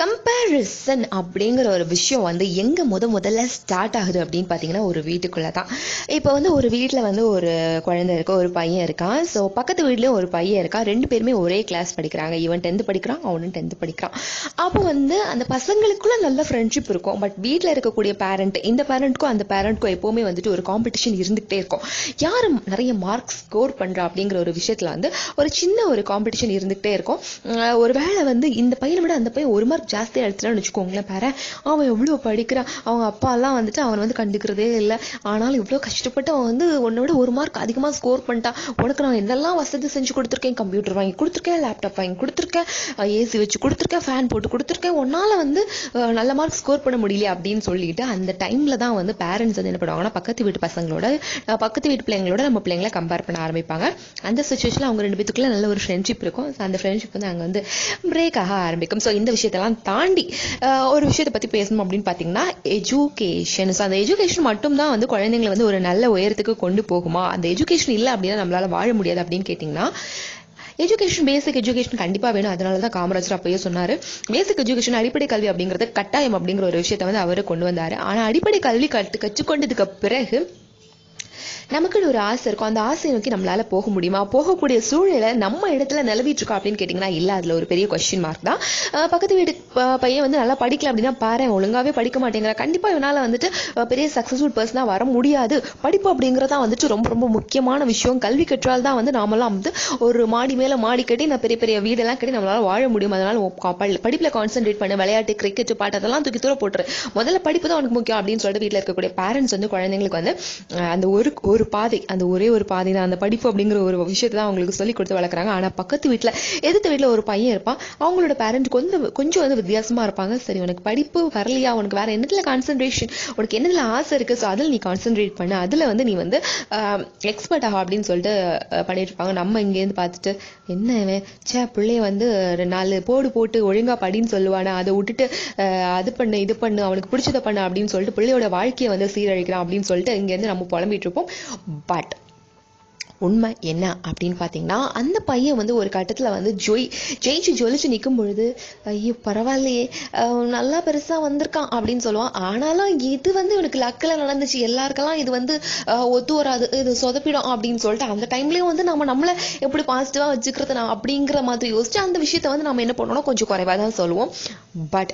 Comparison அப்படிங்கிற ஒரு விஷயம் வந்து எங்கே முத முதல்ல ஸ்டார்ட் ஆகுது அப்படின்னு பார்த்தீங்கன்னா ஒரு வீட்டுக்குள்ளே தான் இப்போ வந்து ஒரு வீட்டில் வந்து ஒரு குழந்தை இருக்கா ஒரு பையன் இருக்கான் ஸோ பக்கத்து வீட்லேயும் ஒரு பையன் இருக்கான் ரெண்டு பேருமே ஒரே கிளாஸ் படிக்கிறாங்க. இவன் டென்த்து படிக்கிறான் அவனும் டென்த்து படிக்கிறான். அப்போ வந்து அந்த பசங்களுக்குள்ள நல்ல ஃப்ரெண்ட்ஷிப் இருக்கும். பட் வீட்டில் இருக்கக்கூடிய பேரண்ட் இந்த பேரண்ட்க்கும் அந்த பேரண்ட்க்கும் எப்போவுமே வந்துட்டு ஒரு காம்படிஷன் இருந்துகிட்டே இருக்கும். யார் நிறைய மார்க் ஸ்கோர் பண்ணுறா அப்படிங்கிற ஒரு விஷயத்தில் வந்து ஒரு சின்ன ஒரு காம்படிஷன் இருந்துகிட்டே இருக்கும். ஒரு வேளை வந்து இந்த பையனை விட அந்த பையன் ஒரு மார்க் ஜாஸ்தியாக எடுத்துட்டான்னு வச்சுக்கோங்களேன் பாரு. அவன் எவ்வளோ படிக்கிறான்? அவங்க அப்பாலாம் வந்துட்டு அவன் வந்து கண்டுக்கிறதே இல்லை. ஆனாலும் இவ்வளோ கஷ்டப்பட்டு அவன் வந்து உன்னோட ஒரு மார்க் அதிகமாக ஸ்கோர் பண்ணிட்டான். உனக்கு நான் என்னெல்லாம் வசதி செஞ்சு கொடுத்துருக்கேன்? கம்ப்யூட்டர் வாங்கி கொடுத்துருக்கேன் லேப்டாப் வாங்கி கொடுத்துருக்கேன் ஏசி வச்சு கொடுத்துருக்கேன் ஃபேன் போட்டு கொடுத்துருக்கேன். உன்னால் வந்து நல்ல மார்க் ஸ்கோர் பண்ண முடியல அப்படின்னு சொல்லிட்டு அந்த டைமில் தான் வந்து பேரண்ட்ஸ் வந்து என்ன பண்ணுவாங்கன்னா பக்கத்து வீட்டு பசங்களோட பக்கத்து வீட்டு பிள்ளைங்களோட நம்ம பிள்ளைங்களை கம்பேர் பண்ண ஆரம்பிப்பாங்க. அந்த சுச்சுவேஷனில் அவங்க ரெண்டு பேத்துக்குள்ள நல்ல ஒரு ஃப்ரெண்ட்ஷிப் இருக்கும். அந்த ஃப்ரெண்ட்ஷிப் வந்து அங்கே வந்து பிரேக் ஆக ஆரம்பிக்கும். ஸோ இந்த விஷயத்தெல்லாம் தாண்டி ஒரு விஷயத்தை பற்றி பேசணும் அப்படின்னு பார்த்தீங்கன்னா எஜுகேஷன் ஸோ அந்த எஜுகேஷன் மட்டும் தான் வந்து குழந்தைங்களை வந்து ஒரு நல்ல உயரத்துக்கு கொண்டு போகுமா? அந்த எஜுகேஷன் இல்லை அப்படின்னா நம்மளால வாழ முடியாது அப்படின்னு கேட்டிங்கன்னா எஜுகேஷன் பேசிக் எஜுகேஷன் கண்டிப்பாக வேணும். அதனால தான் காமராஜர் அப்பயே சொன்னார். பேசிக் எஜுகேஷன் அடிப்படை கல்வி அப்படிங்கிறது கட்டாயம் அப்படிங்கிற ஒரு விஷயத்தை வந்து அவர் கொண்டு வந்தார். ஆனால் அடிப்படை கல்வி கற்று கற்றுக்கொண்டதுக்கு பிறகு நமக்குன்னு ஒரு ஆசை இருக்கும். அந்த ஆசையை நோக்கி நம்மளால போக முடியுமா? போகக்கூடிய சூழ்நிலை நம்ம இடத்துல நிலவிட்டு இருக்கா அப்படின்னு கேட்டிங்கன்னா இல்லை அதில் ஒரு பெரிய கொஸ்டின் மார்க் தான். பக்கத்து வீட்டு பையன் வந்து நல்லா படிக்கல அப்படின்னா பாரு ஒழுங்காவே படிக்க மாட்டேங்கிற. கண்டிப்பாக இவனால வந்துட்டு பெரிய சக்ஸஸ்ஃபுல் பர்சனாக வர முடியாது. படிப்பு அப்படிங்கிறதா வந்துட்டு ரொம்ப ரொம்ப முக்கியமான விஷயம். கல்வி கற்றால் தான் வந்து நாமெல்லாம் வந்து ஒரு மாடி மேலே மாடி கட்டி நான் பெரிய பெரிய வீடெல்லாம் கட்டி நம்மளால வாழ முடியும். அதனால படிப்பில் படிப்புல கான்சென்ட்ரேட் பண்ணு. விளையாட்டு கிரிக்கெட் பாட்டு அதெல்லாம் தூக்கி தூர போட்டுரு. முதல்ல படிப்பு தான் உனக்கு முக்கியம் அப்படின்னு சொல்லிட்டு வீட்டில் இருக்கக்கூடிய பேரண்ட்ஸ் வந்து குழந்தைங்களுக்கு வந்து அந்த ஒரு ஒரு பாதை அந்த ஒரே ஒரு பாதை தான் அந்த படிப்பு அப்படிங்கிற ஒரு விஷயத்தை தான் அவங்களுக்கு சொல்லி கொடுத்து வளர்க்குறாங்க. ஆனால் பக்கத்து வீட்டில் எதிர்த்த வீட்டில் ஒரு பையன் இருப்பான். அவங்களோட பேரண்ட் கொஞ்சம் கொஞ்சம் வந்து வித்தியாசமா இருப்பாங்க. சரி உனக்கு படிப்பு வரலையா? உனக்கு வேற என்னத்துல கான்சென்ட்ரேஷன் உனக்கு என்னதில் ஆசை இருக்குது ஸோ அதில் நீ கான்சென்ட்ரேட் பண்ணு. அதில் வந்து நீ வந்து எக்ஸ்பர்ட் ஆகும் அப்படின்னு சொல்லிட்டு பண்ணிட்டு இருப்பாங்க. நம்ம இங்கேருந்து பார்த்துட்டு என்ன சே பிள்ளைய வந்து ரெண்டு நாலு போடு போட்டு ஒழுங்கா படின்னு சொல்லுவானே அதை விட்டுட்டு அது பண்ணு இது பண்ணு அவனுக்கு பிடிச்சதை பண்ணு அப்படின்னு சொல்லிட்டு பிள்ளையோட வாழ்க்கையை வந்து சீரழிக்கிறான் அப்படின்னு சொல்லிட்டு இங்கேருந்து நம்ம புலம்பிட்டு இருப்போம். பட் உண்மை என்ன அப்படின்னு பார்த்தீங்கன்னா அந்த பையன் வந்து ஒரு கட்டத்தில் வந்து ஜொய் ஜெயிச்சு ஜொலிச்சு நிற்கும் பொழுது ஐயோ பரவாயில்லையே நல்லா பெருசாக வந்திருக்கான் அப்படின்னு சொல்லுவான். ஆனாலும் இது வந்து இவனுக்கு லக்கில் நடந்துச்சு. எல்லாருக்கெல்லாம் இது வந்து ஒத்து வராது. இது சொதப்பிடும் அப்படின்னு சொல்லிட்டு அந்த டைம்லேயும் வந்து நம்ம நம்மளை எப்படி பாசிட்டிவாக வச்சுக்கிறது நான் அப்படிங்கிற மாதிரி யோசிச்சு அந்த விஷயத்தை வந்து நம்ம என்ன பண்ணணும்? கொஞ்சம் குறைவாக தான் சொல்லுவோம். பட்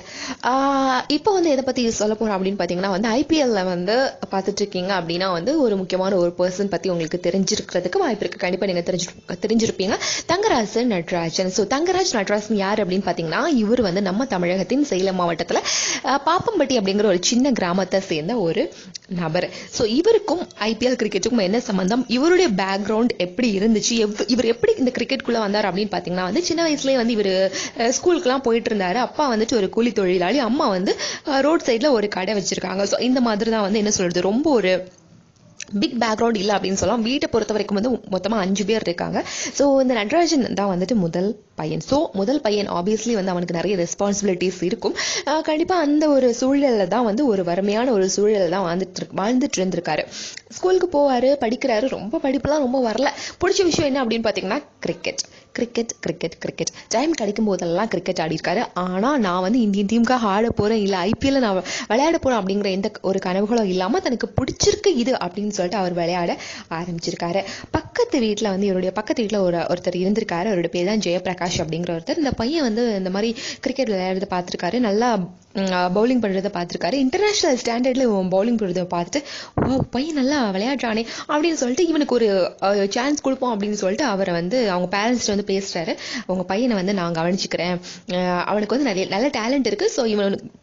இப்போ வந்து எதை பற்றி சொல்ல போகிறோம் அப்படின்னு பார்த்தீங்கன்னா வந்து ஐபிஎல்ல வந்து பார்த்துட்டு இருக்கீங்க அப்படின்னா வந்து ஒரு முக்கியமான ஒரு பர்சன் பற்றி உங்களுக்கு தெரிஞ்சிருக்கிறதுக்கு வாய்ப்பு இருக்குது கண்டிப்பாக நீங்கள் தெரிஞ்சு தெரிஞ்சிருப்பீங்க. தங்கராஜன் நட்ராஜன். ஸோ தங்கராஜ் நட்ராஜன் யார் அப்படின்னு பார்த்தீங்கன்னா இவர் வந்து நம்ம தமிழகத்தின் சேலம் மாவட்டத்தில் பாப்பம்பட்டி அப்படிங்கிற ஒரு சின்ன கிராமத்தை சேர்ந்த ஒரு நபர். ஸோ இவருக்கும் ஐபிஎல் கிரிக்கெட்டுக்கும் என்ன சம்பந்தம்? இவருடைய பேக்ரவுண்ட் எப்படி இருந்துச்சு? எவ் இவர் எப்படி இந்த கிரிக்கெட்டுக்குள்ள வந்தார் அப்படின்னு பார்த்தீங்கன்னா வந்து சின்ன வயசுலேயே வந்து இவர் ஸ்கூலுக்குலாம் போயிட்டு இருந்தாரு. அப்பா வந்துட்டு ஒரு கூலி தொழிலாளி. அம்மா வந்து ரோட் சைடில் ஒரு கடை வச்சிருக்காங்க. ஸோ இந்த மாதிரி தான் வந்து என்ன சொல்றது? ரொம்ப ஒரு பிக் பேக்ரவுண்ட் இல்லை அப்படின்னு சொல்லலாம். வீட்டை பொறுத்த வரைக்கும் வந்து மொத்தமாக அஞ்சு பேர் இருக்காங்க. ஸோ இந்த நடராஜன் தான் வந்துட்டு முதல் பையன். ஸோ முதல் பையன் ஆப்வியஸ்லி வந்து அவனுக்கு நிறைய ரெஸ்பான்சிபிலிட்டிஸ் இருக்கும். கண்டிப்பாக கண்டிப்பா அந்த ஒரு சூழலில் தான் வந்து ஒரு வறுமையான ஒரு சூழலில் தான் வாழ்ந்துட்டு வாழ்ந்துட்டு இருந்திருக்காரு. ஸ்கூலுக்கு போவாரு படிக்கிறாரு. ரொம்ப படிப்புலாம் ரொம்ப வரல. பிடிச்ச விஷயம் என்ன அப்படின்னு பார்த்தீங்கன்னா cricket cricket cricket cricket time கிடைக்கும் போதெல்லாம் கிரிக்கெட் ஆடிருக்காரு ஆனால் நான் வந்து இந்தியன் டீமுக்காக ஆட போகிறேன் இல்லை ஐபிஎல்ல நான் விளையாட போகிறேன் அப்படிங்கிற எந்த ஒரு கனவுகளும் இல்லாமல் தனக்கு பிடிச்சிருக்கு இது அப்படின்னு சொல்லிட்டு அவர் விளையாட ஆரம்பிச்சிருக்காரு. பக்கத்து வீட்டில் வந்து இவருடைய பக்கத்து வீட்டில் ஒரு ஒருத்தர் இருந்திருக்காரு. அவருடைய பேர் தான் ஜெயபிரகாஷ் அப்படிங்கிற ஒருத்தர். இந்த பையன் வந்து இந்த மாதிரி கிரிக்கெட் விளையாடுறத பார்த்துருக்காரு. நல்லா பவுலிங் பண்ணுறத பார்த்துருக்காரு. இன்டர்நேஷ்னல் ஸ்டாண்டர்டில் இவன் பவுலிங் பண்ணுறத பார்த்துட்டு ஓ பையன் நல்லா விளையாடுறானே அப்படின்னு சொல்லிட்டு இவனுக்கு ஒரு சான்ஸ் கொடுப்போம் அப்படின்னு சொல்லிட்டு அவரை வந்து அவங்க பேரண்ட்ஸ் வந்து பேசுறாரு. உங்க பையனை வந்து நான் கவனிச்சுக்கிறேன். அவனுக்கு வந்து நிறைய நல்ல டேலண்ட் இருக்கு. ஸோ இவனுக்கு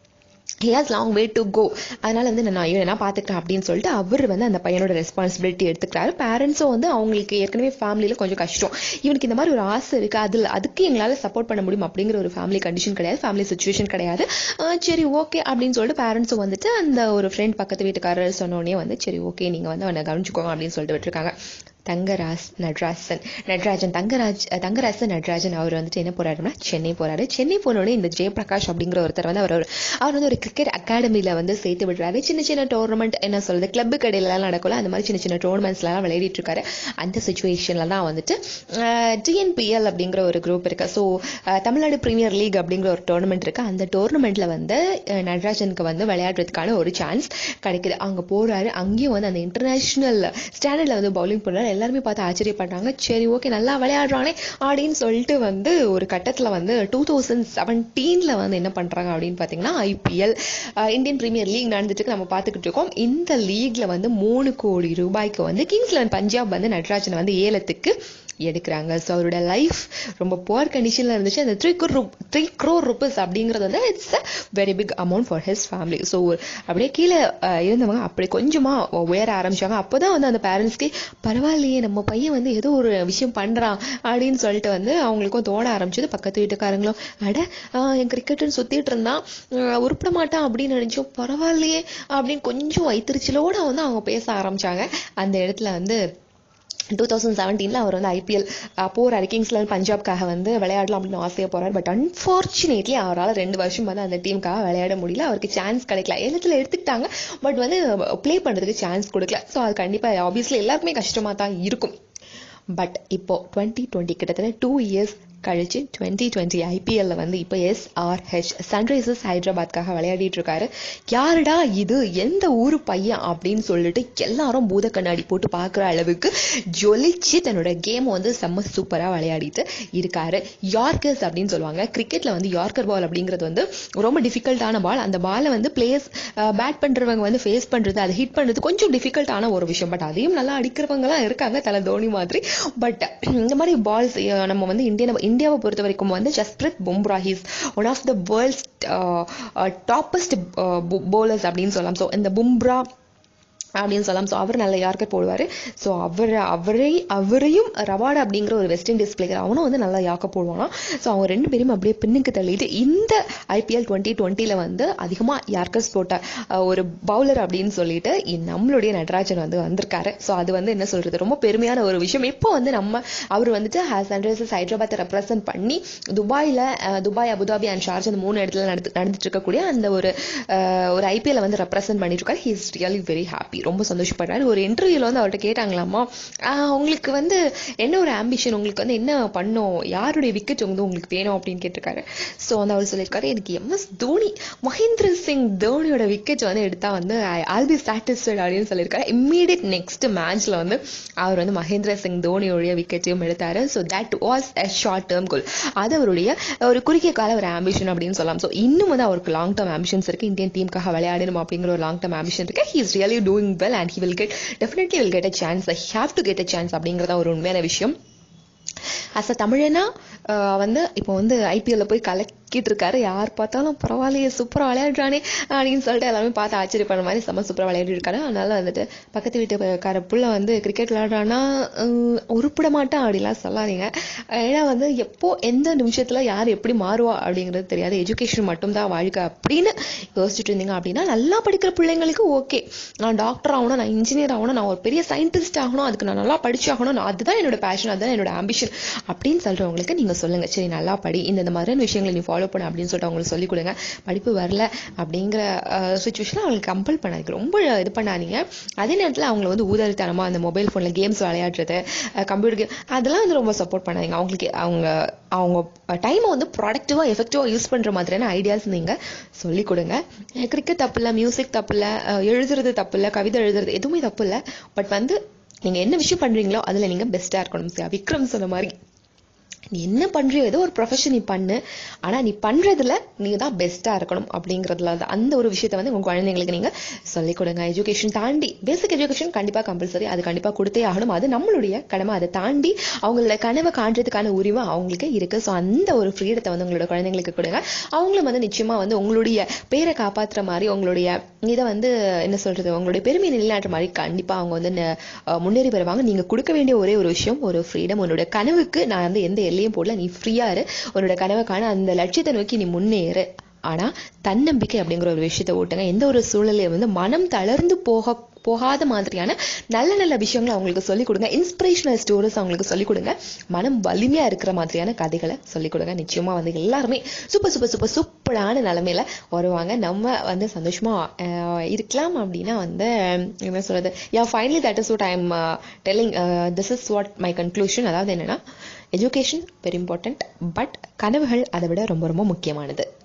he has long way to go அதனால வந்து நான் இவனை என்ன பார்த்துக்கிறேன் அப்படின்னு சொல்லிட்டு அவர் வந்து அந்த பையனோட ரெஸ்பான்சிபிலிட்டி எடுத்துக்கிறாரு. பேரண்ட்ஸும் வந்து அவங்களுக்கு ஏற்கனவே ஃபேமிலியில் கொஞ்சம் கஷ்டம். இவனுக்கு இந்த மாதிரி ஒரு ஆசை இருக்குது அதில் அதுக்கு எங்களால் சப்போர்ட் பண்ண முடியும் அப்படிங்கிற ஒரு ஃபேமிலி கண்டிஷன் கிடையாது. ஃபேமிலி சுச்சுவேஷன் கிடையாது. சரி ஓகே அப்படின்னு சொல்லிட்டு பேரண்ட்ஸும் வந்துட்டு அந்த ஒரு ஃப்ரெண்ட் பக்கத்து வீட்டுக்காரர் சொன்னோடனே வந்து சரி ஓகே நீங்கள் வந்து அவனை கவனிச்சுக்கோங்க அப்படின்னு சொல்லிட்டு விட்டுருக்காங்க. தங்கராஜ் நடராசன். நடராஜன் தங்கராஜ் தங்கராசன் நடராஜன் அவர் வந்துட்டு என்ன போறாருன்னா சென்னை போறாரு. சென்னை போனோடனே இந்த ஜெயபிரகாஷ் அப்படிங்கிற ஒருத்தர் வந்து அவர் அவர் வந்து ஒரு கிரிக்கெட் அகாடமியில வந்து சேர்த்து விடுறாரு. சின்ன சின்ன டோர்னமெண்ட் என்ன சொல்றது கிளப்பு கடையிலலாம் நடக்கல அந்த மாதிரி சின்ன சின்ன டோர்னமெண்ட்ஸ்லாம் விளையாடிட்டு இருக்காரு. அந்த சுச்சுவேஷன்ல தான் வந்துட்டு டிஎன்பிஎல் அப்படிங்கிற ஒரு குரூப் இருக்கு. ஸோ தமிழ்நாடு பிரீமியர் லீக் அப்படிங்கிற ஒரு டோர்னமெண்ட் இருக்கு. அந்த டோர்னமெண்ட்ல வந்து நடராஜனுக்கு வந்து விளையாடுறதுக்கான ஒரு சான்ஸ் கிடைக்குது. அங்கே போறாரு. அங்கேயும் வந்து அந்த இன்டர்நேஷனல் ஸ்டாண்டர்ட்ல வந்து பவுலிங் பண்றாரு எல்லாருமே பார்த்து ஆச்சரியப்படுறாங்க. சரி ஓகே நல்லா விளையாடுறானே அப்படின்னு சொல்லிட்டு வந்து ஒரு கட்டத்தில் வந்து டூ தௌசண்ட் செவன்டீன்ல வந்து என்ன பண்றாங்க அப்படின்னு பார்த்தீங்கன்னா ஐபிஎல் இந்தியன் பிரீமியர் லீக் நடந்துட்டு நம்ம பார்த்துக்கிட்டு இருக்கோம். இந்த லீக்ல வந்து மூணு கோடி ரூபாய்க்கு வந்து கிங்ஸ் லெவன் பஞ்சாப் வந்து நடராஜனை வந்து ஏலத்துக்கு எடுக்கிறாங்க. ஸோ அவரோட லைஃப் ரொம்ப புவர் கண்டிஷனில் இருந்துச்சு. அந்த three crore three crore rupees அப்படிங்கிறது வந்து it's a very big amount for his family so அப்படியே கீழே இருந்தவங்க அப்படி கொஞ்சமாக உயர ஆரம்பிச்சாங்க. அப்போ தான் வந்து அந்த பேரண்ட்ஸ்க்கு பரவாயில்லையே நம்ம பையன் வந்து ஏதோ ஒரு விஷயம் பண்ணுறான் அப்படின்னு சொல்லிட்டு வந்து அவங்களுக்கும் தோட ஆரம்பிச்சது பக்கத்து வீட்டுக்காரங்களும். அட என் கிரிக்கெட்டுன்னு சுற்றிட்டு இருந்தான். உருப்பிட மாட்டான் அப்படின்னு நினச்சோம் பரவாயில்லையே அப்படின்னு கொஞ்சம் வைத்திருச்சலோடு வந்து அவங்க பேச ஆரம்பிச்சாங்க. அந்த இடத்துல வந்து டூ தௌசண்ட் செவன்டீனில் அவர் வந்து ஐபிஎல் போகிறாரு கிங்ஸ்ல பஞ்சாப்காக வந்து விளையாடலாம் அப்படின்னு ஆசையாக போகிறார் பட் அன்ஃபார்ச்சுனேட்லி அவரால் ரெண்டு வருஷம் வந்து அந்த டீமுக்காக விளையாட முடியல. அவருக்கு சான்ஸ் கிடைக்கல. ஏலத்தில் எடுத்துக்கிட்டாங்க. பட் வந்து ப்ளே பண்ணுறதுக்கு சான்ஸ் கொடுக்கல. ஸோ அது கண்டிப்பாக ஆப்வியஸ்லி எல்லாருக்குமே கஷ்டமாக தான் இருக்கும். பட் இப்போ டுவெண்ட்டி டுவெண்ட்டி கிட்டத்தட்ட டூ இயர்ஸ் கழிச்சு டுவெண்ட்டி டுவெண்ட்டி ஐபிஎல்ல வந்து இப்போ எஸ்ஆர்ஹெச் சன்ரைசர்ஸ் ஹைதராபாத்காக விளையாடிட்டு இருக்காரு யாருடா இது? எந்த ஊர் பையன் அப்படின்னு சொல்லிட்டு எல்லாரும் பூத கண்ணாடி போட்டு பார்க்குற அளவுக்கு ஜொலிச்சு தன்னோட கேம் வந்து செம்ம சூப்பராக விளையாடிட்டு இருக்காரு. யார்கர்ஸ் அப்படின்னு சொல்லுவாங்க. கிரிக்கெட்ல வந்து யார்கர் பால் அப்படிங்கிறது வந்து ரொம்ப டிஃபிகல்ட்டான பால் அந்த பாலை வந்து பிளேயர்ஸ் பேட் பண்றவங்க வந்து ஃபேஸ் பண்றது அதை ஹிட் பண்றது கொஞ்சம் டிஃபிகல்ட்டான ஒரு விஷயம். பட் அதையும் நல்லா அடிக்கிறவங்கலாம் இருக்காங்க தலை தோனி மாதிரி. பட் இந்த மாதிரி பால்ஸ் நம்ம வந்து இந்தியன் இந்தியாவை பொறுத்த வரைக்கும் வந்து Jasprit Bumrah he's one of the world's toppest bowlers அப்படின்னு சொல்லலாம். ஸோ இந்த பும்ரா அப்படின்னு சொல்லலாம் ஸோ அவர் நல்ல யார்கர் போடுவார். ஸோ அவர் அவரை அவரையும் ரவாடா அப்படிங்கிற ஒரு வெஸ்ட் இண்டீஸ் பிளேயர் அவனும் வந்து நல்லா யாக்க போடுவானா ஸோ அவங்க ரெண்டு பேரும் அப்படியே பின்னுக்கு தள்ளிட்டு இந்த ஐபிஎல் டுவெண்ட்டி டுவெண்ட்டியில் வந்து அதிகமாக யார்கர்ஸ் போட்ட ஒரு பவுலர் அப்படின்னு சொல்லிட்டு நம்மளுடைய நடராஜன் வந்து வந்திருக்காரு. ஸோ அது வந்து என்ன சொல்கிறது ரொம்ப பெருமையான ஒரு விஷயம். இப்போ வந்து நம்ம அவர் வந்துட்டு சன்ரைசர்ஸ் ஹைதராபாத்தை ரெப்ரசன்ட் பண்ணி துபாயில் துபாய் அபுதாபி அண்ட் ஷார்ஜ் அந்த மூணு இடத்துல நடந்து நடந்துட்டு இருக்கக்கூடிய அந்த ஒரு ஒரு ஐபிஎல் வந்து ரெப்ரசன்ட் பண்ணிட்டு இருக்காரு. He is really very happy ரொம்ப சந்தோஷப்படுறாரு ஒரு இன்டர்வியூல வந்து அவர்கிட்ட கேட்டாங்களாமா உங்களுக்கு வந்து என்ன ஒரு ஆம்பிஷன் உங்களுக்கு வந்து என்ன பண்ணும்? யாருடைய விக்கெட் வந்து உங்களுக்கு வேணும்? அப்படின்னு கேட்டிருக்காரு. ஸோ வந்து அவர் சொல்லியிருக்காரு எனக்கு எம்எஸ் தோனி மகேந்திர சிங் தோனியோட விக்கெட் வந்து எடுத்தா வந்து ஆல் பி சாட்டிஸ்ஃபைட் அப்படின்னு சொல்லியிருக்காரு. இம்மீடியட் நெக்ஸ்ட் மேட்ச்ல வந்து அவர் வந்து மகேந்திர சிங் தோனியோடைய விக்கெட்டையும் எடுத்தாரு. So that was a short term goal அது அவருடைய ஒரு குறுகிய கால ஒரு ஆம்பிஷன் அப்படின்னு சொல்லலாம். ஸோ இன்னும் வந்து அவருக்கு லாங் டேர்ம் ஆம்பிஷன்ஸ் இருக்கு. இந்தியன் டீமுக்காக விளையாடணும் அப்படிங்கிற ஒரு லாங் டேர்ம் ஆம்பிஷன் இருக்கு. He is really doing well and he will get definitely will get a chance I have to get a chance அப்படிங்கிறத ஒரு உண்மையான விஷயம். அஸ் அ தமிழனா வந்து இப்போ வந்து ஐபிஎல்ல போய் கலெக்ட் கலக்கிட்டு இருக்காரு யார் பார்த்தாலும் பரவாயில்லையே சூப்பராக விளையாடுறானே அப்படின்னு சொல்லிட்டு எல்லாமே பார்த்து ஆச்சரியப்படுற மாதிரி செம்ம சூப்பராக விளையாடி இருக்காரு அதனால வந்துட்டு பக்கத்து வீட்டுக்கார புள்ள வந்து கிரிக்கெட் விளையாடுறான்னா உருப்பிட மாட்டான் அப்படிலாம் சொல்லாதீங்க. ஏன்னா வந்து எப்போ எந்த நிமிஷத்துல யார் எப்படி மாறுவா அப்படிங்கிறது தெரியாது. எஜுகேஷன் மட்டும்தான் வாழ்க்கை அப்படின்னு யோசிச்சுட்டு இருந்தீங்க அப்படின்னா நல்லா படிக்கிற பிள்ளைங்களுக்கு ஓகே நான் டாக்டர் ஆகணும் நான் இன்ஜினியர் ஆகணும் நான் ஒரு பெரிய சயின்டிஸ்ட் ஆகணும் அதுக்கு நான் நல்லா படிச்சாகணும் நான் அதுதான் என்னோட பேஷன் அதுதான் என்னோட ஆம்பிஷன் அப்படின்னு சொல்றவங்களுக்கு நீங்க சொல்லுங்க. சரி நல்லா படி. இந்த இந்த மாதிரியான விஷயங்களை நீ ஃபாலோ பண்ண அப்படின்னு சொல்லிட்டு அவங்களுக்கு சொல்லிக் கொடுங்க. படிப்பு வரல அப்படிங்கிற சுச்சுவேஷன் அவங்களுக்கு கம்பல் பண்ணாதீங்க. ரொம்ப இது பண்ணாதீங்க. அதே நேரத்தில் அவங்கள வந்து ஊதலித்தனமா அந்த மொபைல் ஃபோனில் கேம்ஸ் விளையாடுறது கம்ப்யூட்டர் கேம் அதெல்லாம் வந்து ரொம்ப சப்போர்ட் பண்ணாதீங்க. அவங்களுக்கு அவங்க அவங்க டைமை வந்து ப்ராடக்டிவாக எஃபெக்டிவாக யூஸ் பண்ணுற மாதிரியான ஐடியாஸ் நீங்கள் சொல்லிக் கொடுங்க. கிரிக்கெட் தப்பு இல்லை மியூசிக் தப்பு இல்லை எழுதுறது தப்பு இல்லை கவிதை எழுதுறது எதுவுமே தப்பு இல்லை. பட் வந்து நீங்கள் என்ன விஷயம் பண்ணுறீங்களோ அதில் நீங்கள் பெஸ்ட்டாக இருக்கணும். சரி, விக்ரம் சொன்ன மாதிரி. நீ என்ன பண்றியோ ஏதோ ஒரு ப்ரொஃபஷன் நீ பண்ணு. ஆனா நீ பண்றதுல நீ தான் பெஸ்டா இருக்கணும் அப்படிங்கறதுல தான். அந்த ஒரு விஷயத்த வந்து உங்க குழந்தைங்களுக்கு நீங்க சொல்லிக் கொடுங்க. எஜுகேஷன் தாண்டி பேசிக் எஜுகேஷன் கண்டிப்பா கம்பல்சரி அது கண்டிப்பா கொடுத்தே ஆகணும். அது நம்மளுடைய கடமை. அதை தாண்டி அவங்களோட கனவை காண்றதுக்கான உரிமை அவங்களுக்கு இருக்கு. ஸோ அந்த ஒரு ஃப்ரீடத்தை வந்து உங்களோட குழந்தைங்களுக்கு கொடுங்க. அவங்களும் வந்து நிச்சயமா வந்து உங்களுடைய பேரை காப்பாத்துற மாதிரி உங்களுடைய இதை வந்து என்ன சொல்றது? உங்களுடைய பெருமையை நிலைநாட்டுற மாதிரி கண்டிப்பா அவங்க வந்து முன்னேறி வருவாங்க. நீங்க கொடுக்க வேண்டிய ஒரே ஒரு விஷயம் ஒரு ஃப்ரீடம் உன்னோட கனவுக்கு நான் வந்து எந்த எல்லையும் போடல. நீ ஃப்ரீயா இரு. உன்னோட கனவை காண அந்த லட்சியத்தை நோக்கி நீ முன்னேறு. ஆனா தன்னம்பிக்கை அப்படிங்கிற ஒரு விஷயத்தை ஓட்டுங்க. எந்த ஒரு சூழலையும் வந்து மனம் தளர்ந்து போக போகாத மாதிரியான நல்ல நல்ல விஷயங்களை அவங்களுக்கு சொல்லிக் கொடுங்க. இன்ஸ்பிரேஷனல் ஸ்டோரிஸ் அவங்களுக்கு சொல்லிக் கொடுங்க. மனம் வலிமையா இருக்கிற மாதிரியான கதைகளை சொல்லிக் கொடுங்க. நிச்சயமா வந்து எல்லாருமே சூப்பர் சூப்பர் சூப்பர் சூப்பரான நிலைமையில வருவாங்க. நம்ம வந்து சந்தோஷமா இருக்கலாம் அப்படின்னா வந்து என்ன சொல்றது? Yeah finally that is what I am telling this is what my conclusion அதாவது என்னன்னா எஜுகேஷன் வெரி இம்பார்ட்டண்ட் பட் கனவுகள் அதை விட ரொம்ப ரொம்ப முக்கியமானது.